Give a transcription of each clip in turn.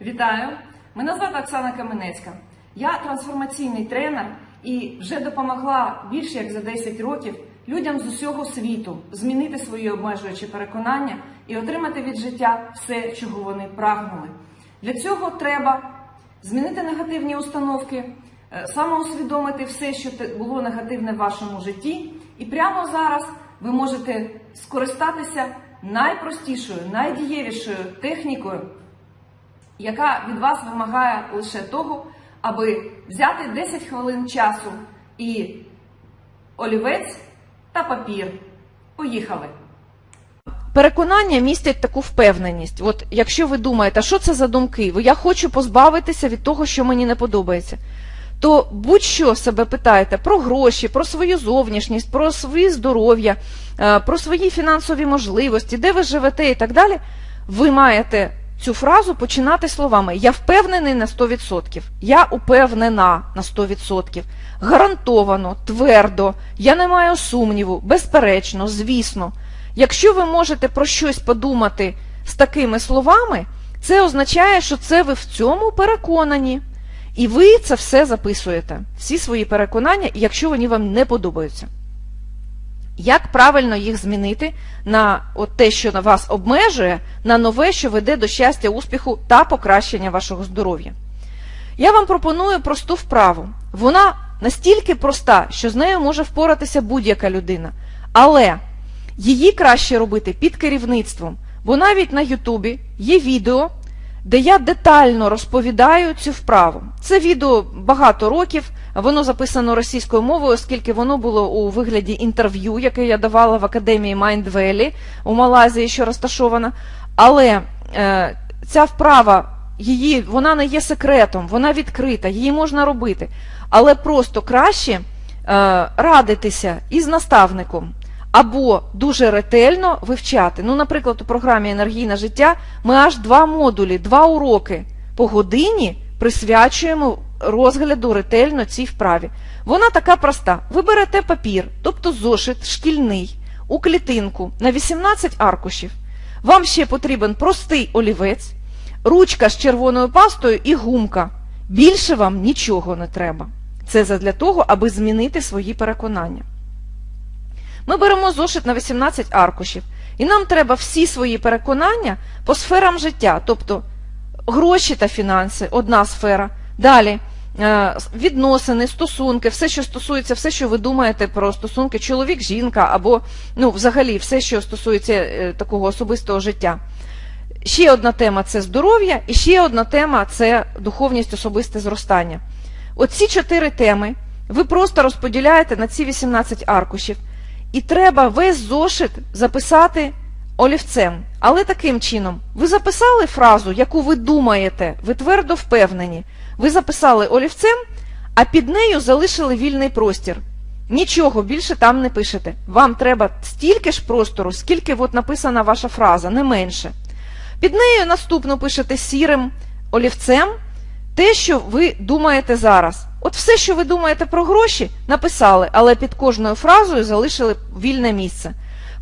Вітаю! Мене звати Оксана Каменецька. Я трансформаційний тренер і вже допомогла більше як за 10 років людям з усього світу змінити свої обмежуючі переконання і отримати від життя все, чого вони прагнули. Для цього треба змінити негативні установки, е, самоусвідомити все, що було негативне в вашому житті, і прямо зараз ви можете скористатися найпростішою, найдієвішою технікою яка від вас вимагає лише того, аби взяти 10 хвилин часу і олівець та папір. Поїхали! Переконання містять таку впевненість. От якщо ви думаєте, що це за думки, я хочу позбавитися від того, що мені не подобається, то будь-що себе питаєте про гроші, про свою зовнішність, про своє здоров'я, е, про свої фінансові можливості, де ви живете і так далі, ви маєте цю фразу починати словами Я впевнений на 100%, я упевнена на 100%, гарантовано, твердо, я не маю сумніву, безперечно, звісно. Якщо ви можете про щось подумати з такими словами, це означає, що це ви в цьому переконані. І ви це все записуєте, всі свої переконання, якщо вони вам не подобаються. Як правильно їх змінити на от те, що вас обмежує, на нове, що веде до щастя, успіху та покращення вашого здоров'я? Я вам пропоную просту вправу. Вона настільки проста, що з нею може впоратися будь-яка людина. Але її краще робити під керівництвом, бо навіть на Ютубі є відео, де я детально розповідаю цю вправу. Це відео багато років, воно записано російською мовою, оскільки воно було у вигляді інтерв'ю, яке я давала в академії Mind Valley у Малайзії, що розташована. Але е, ця вправа, її, вона не є секретом, вона відкрита, її можна робити. Але просто краще е, радитися із наставником або дуже ретельно вивчати. Ну, наприклад, у програмі Енергійне життя ми аж два модулі, два уроки по годині присвячуємо розгляду ретельно цій вправі. Вона така проста. Ви берете папір, тобто зошит шкільний, у клітинку на 18 аркушів. Вам ще потрібен простий олівець, ручка з червоною пастою і гумка. Більше вам нічого не треба. Це задля того, аби змінити свої переконання. Ми беремо зошит на 18 аркушів, і нам треба всі свої переконання по сферам життя, тобто гроші та фінанси одна сфера. Далі е, відносини, стосунки, все, що стосується, все, що ви думаєте про стосунки чоловік, жінка, або ну, взагалі все, що стосується е, такого особистого життя. Ще одна тема це здоров'я, і ще одна тема це духовність, особисте зростання. Оці чотири теми ви просто розподіляєте на ці 18 аркушів. І треба весь зошит записати олівцем. Але таким чином, ви записали фразу, яку ви думаєте, ви твердо впевнені. Ви записали олівцем, а під нею залишили вільний простір. Нічого більше там не пишете. Вам треба стільки ж простору, скільки от написана ваша фраза, не менше. Під нею наступно пишете сірим олівцем те, що ви думаєте зараз. От все, що ви думаєте про гроші, написали, але під кожною фразою залишили вільне місце.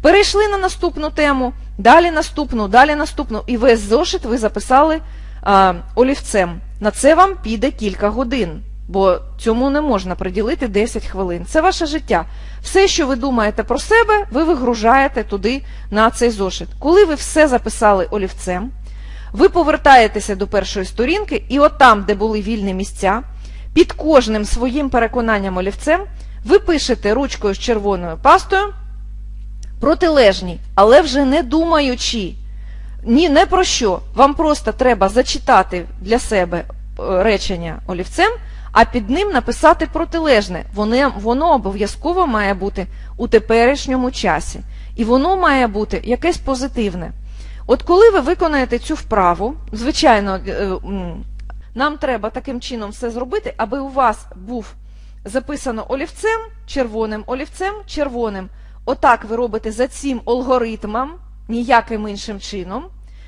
Перейшли на наступну тему, далі наступну, далі наступну, і весь зошит ви записали а, олівцем. На це вам піде кілька годин, бо цьому не можна приділити 10 хвилин. Це ваше життя. Все, що ви думаєте про себе, ви вигружаєте туди на цей зошит. Коли ви все записали олівцем, ви повертаєтеся до першої сторінки, і от там, де були вільні місця, під кожним своїм переконанням олівцем ви пишете ручкою з червоною пастою протилежні, але вже не думаючи ні не про що. Вам просто треба зачитати для себе е, речення олівцем, а під ним написати протилежне. Воно, воно обов'язково має бути у теперішньому часі. І воно має бути якесь позитивне. От коли ви виконаєте цю вправу, звичайно, е, нам треба таким чином все зробити, аби у вас був записано олівцем, червоним олівцем, червоним. Отак ви робите за цим алгоритмом, ніяким іншим чином.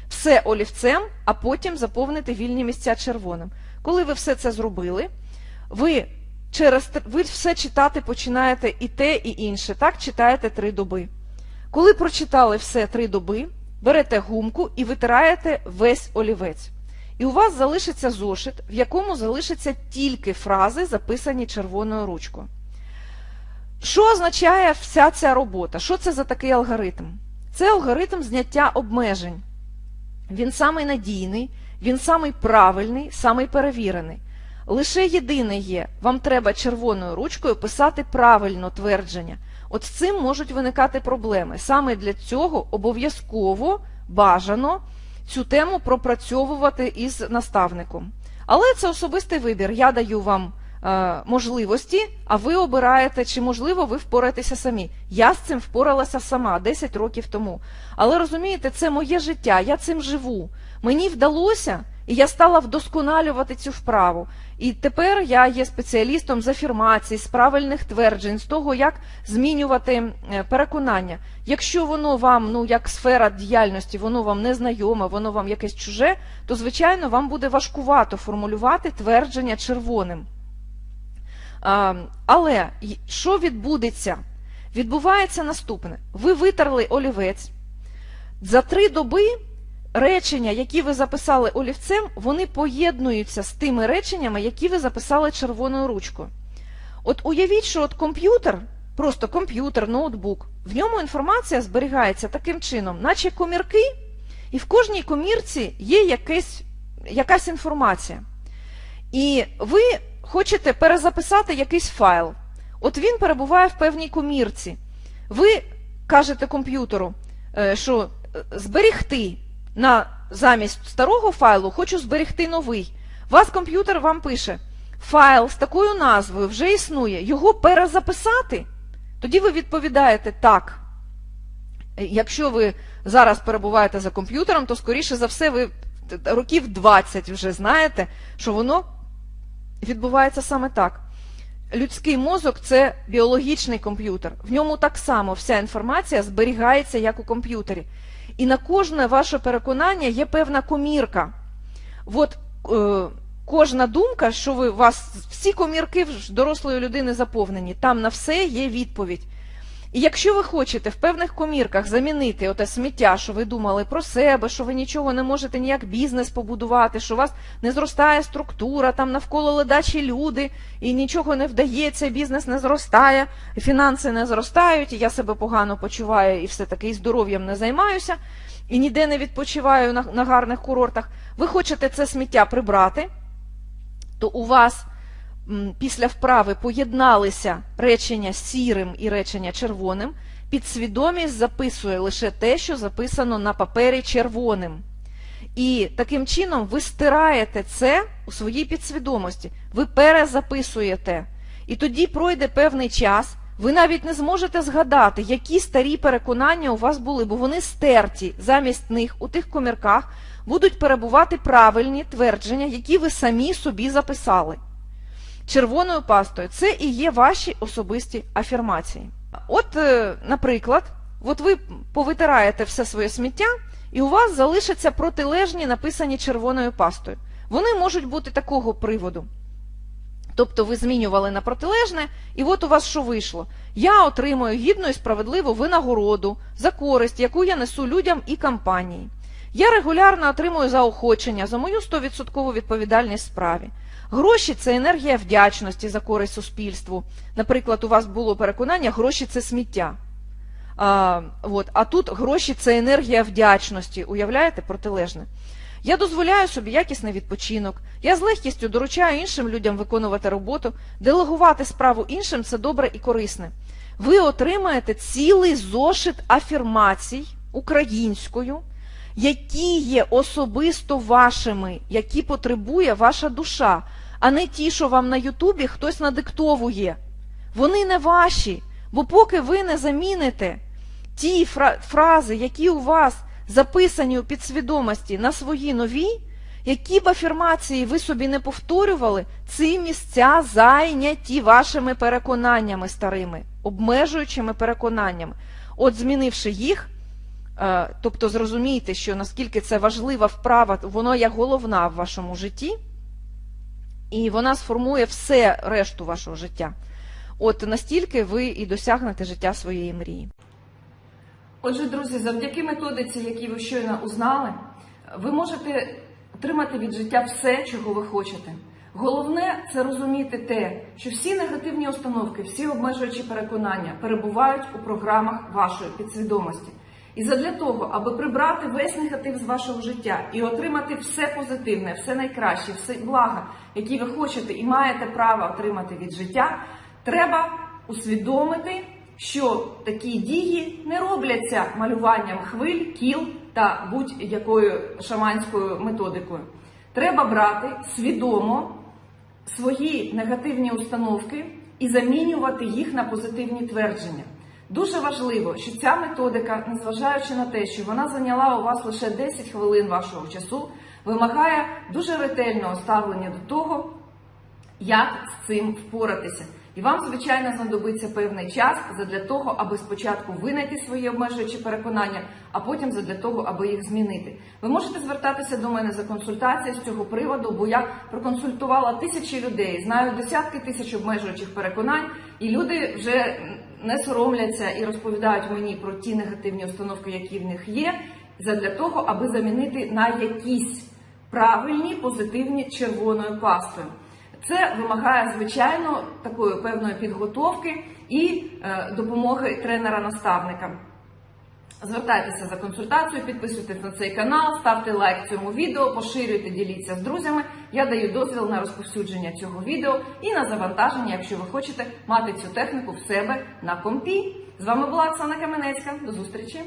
Все олівцем, а потім заповнити вільні місця червоним. Коли ви все це зробили, ви через ви все читати починаєте і те, і інше. Так читаєте три доби. Коли прочитали все три доби, берете гумку і витираєте весь олівець. І у вас залишиться зошит, в якому залишаться тільки фрази, записані червоною ручкою. Що означає вся ця робота? Що це за такий алгоритм? Це алгоритм зняття обмежень. Він самий надійний, він самий правильний, самий перевірений. Лише єдине є, вам треба червоною ручкою писати правильно твердження. От з цим можуть виникати проблеми. Саме для цього обов'язково бажано цю тему пропрацьовувати із наставником. Але це особистий вибір. Я даю вам е, можливості, а ви обираєте, чи можливо ви впораєтеся самі. Я з цим впоралася сама 10 років тому. Але розумієте, це моє життя, я цим живу. Мені вдалося, і я стала вдосконалювати цю вправу. І тепер я є спеціалістом з афірмацій, з правильних тверджень, з того, як змінювати е, переконання. Якщо воно вам, ну як сфера діяльності, воно вам не знайоме, воно вам якесь чуже, то звичайно вам буде важкувато формулювати твердження червоним. Але що відбудеться? Відбувається наступне: ви витерли олівець. За три доби речення, які ви записали олівцем, вони поєднуються з тими реченнями, які ви записали червоною ручкою. От уявіть, що от комп'ютер, просто комп'ютер, ноутбук, в ньому інформація зберігається таким чином, наче комірки, і в кожній комірці є якесь, якась інформація. І ви хочете перезаписати якийсь файл. От він перебуває в певній комірці. Ви кажете комп'ютеру, е, що е, зберігти на замість старого файлу хочу зберігти новий. Вас комп'ютер вам пише: файл з такою назвою вже існує, його перезаписати. Тоді ви відповідаєте так. Якщо ви зараз перебуваєте за комп'ютером, то скоріше за все ви років 20 вже знаєте, що воно відбувається саме так. Людський мозок це біологічний комп'ютер. В ньому так само вся інформація зберігається як у комп'ютері. І на кожне ваше переконання є певна комірка. От е, кожна думка, що ви у вас всі комірки дорослої людини заповнені, там на все є відповідь. І якщо ви хочете в певних комірках замінити оте сміття, що ви думали про себе, що ви нічого не можете ніяк бізнес побудувати, що у вас не зростає структура, там навколо ледачі люди, і нічого не вдається, бізнес не зростає, фінанси не зростають, і я себе погано почуваю і все таки і здоров'ям не займаюся, і ніде не відпочиваю на, на гарних курортах. Ви хочете це сміття прибрати, то у вас після вправи поєдналися речення сірим і речення червоним, підсвідомість записує лише те, що записано на папері червоним. І таким чином ви стираєте це у своїй підсвідомості, ви перезаписуєте. І тоді пройде певний час, ви навіть не зможете згадати, які старі переконання у вас були, бо вони стерті. Замість них у тих комірках будуть перебувати правильні твердження, які ви самі собі записали червоною пастою. Це і є ваші особисті афірмації. От, е, наприклад, от ви повитираєте все своє сміття, і у вас залишаться протилежні, написані червоною пастою. Вони можуть бути такого приводу. Тобто ви змінювали на протилежне, і от у вас що вийшло? Я отримую гідну і справедливу винагороду за користь, яку я несу людям і компанії. Я регулярно отримую заохочення за мою 100% відповідальність справі. Гроші це енергія вдячності за користь суспільству. Наприклад, у вас було переконання, гроші це сміття. А, от, а тут гроші це енергія вдячності. Уявляєте, протилежне. Я дозволяю собі якісний відпочинок. Я з легкістю доручаю іншим людям виконувати роботу. Делегувати справу іншим це добре і корисне. Ви отримаєте цілий зошит афірмацій українською, які є особисто вашими, які потребує ваша душа, а не ті, що вам на Ютубі хтось надиктовує. Вони не ваші, бо поки ви не заміните ті фра- фрази, які у вас записані у підсвідомості на свої нові, які б афірмації ви собі не повторювали, ці місця зайняті вашими переконаннями старими, обмежуючими переконаннями. От змінивши їх, тобто зрозумійте, що наскільки це важлива вправа, воно є головна в вашому житті, і вона сформує все решту вашого життя. От настільки ви і досягнете життя своєї мрії. Отже, друзі, завдяки методиці, які ви щойно узнали, ви можете отримати від життя все, чого ви хочете. Головне це розуміти те, що всі негативні установки, всі обмежуючі переконання перебувають у програмах вашої підсвідомості. І задля того, аби прибрати весь негатив з вашого життя і отримати все позитивне, все найкраще, все блага, які ви хочете і маєте право отримати від життя, треба усвідомити, що такі дії не робляться малюванням хвиль, кіл та будь-якою шаманською методикою. Треба брати свідомо свої негативні установки і замінювати їх на позитивні твердження. Дуже важливо, що ця методика, незважаючи на те, що вона зайняла у вас лише 10 хвилин вашого часу, вимагає дуже ретельного ставлення до того, як з цим впоратися. І вам, звичайно, знадобиться певний час задля того, аби спочатку винайти свої обмежуючі переконання, а потім задля того, аби їх змінити. Ви можете звертатися до мене за консультацією з цього приводу, бо я проконсультувала тисячі людей, знаю десятки тисяч обмежуючих переконань, і люди вже не соромляться і розповідають мені про ті негативні установки, які в них є, задля того, аби замінити на якісь правильні, позитивні червоною пастою. Це вимагає звичайно такої певної підготовки і е, допомоги тренера-наставника. Звертайтеся за консультацією, підписуйтесь на цей канал, ставте лайк цьому відео, поширюйте, діліться з друзями. Я даю дозвіл на розповсюдження цього відео і на завантаження, якщо ви хочете мати цю техніку в себе на компі. З вами була Оксана Каменецька. До зустрічі!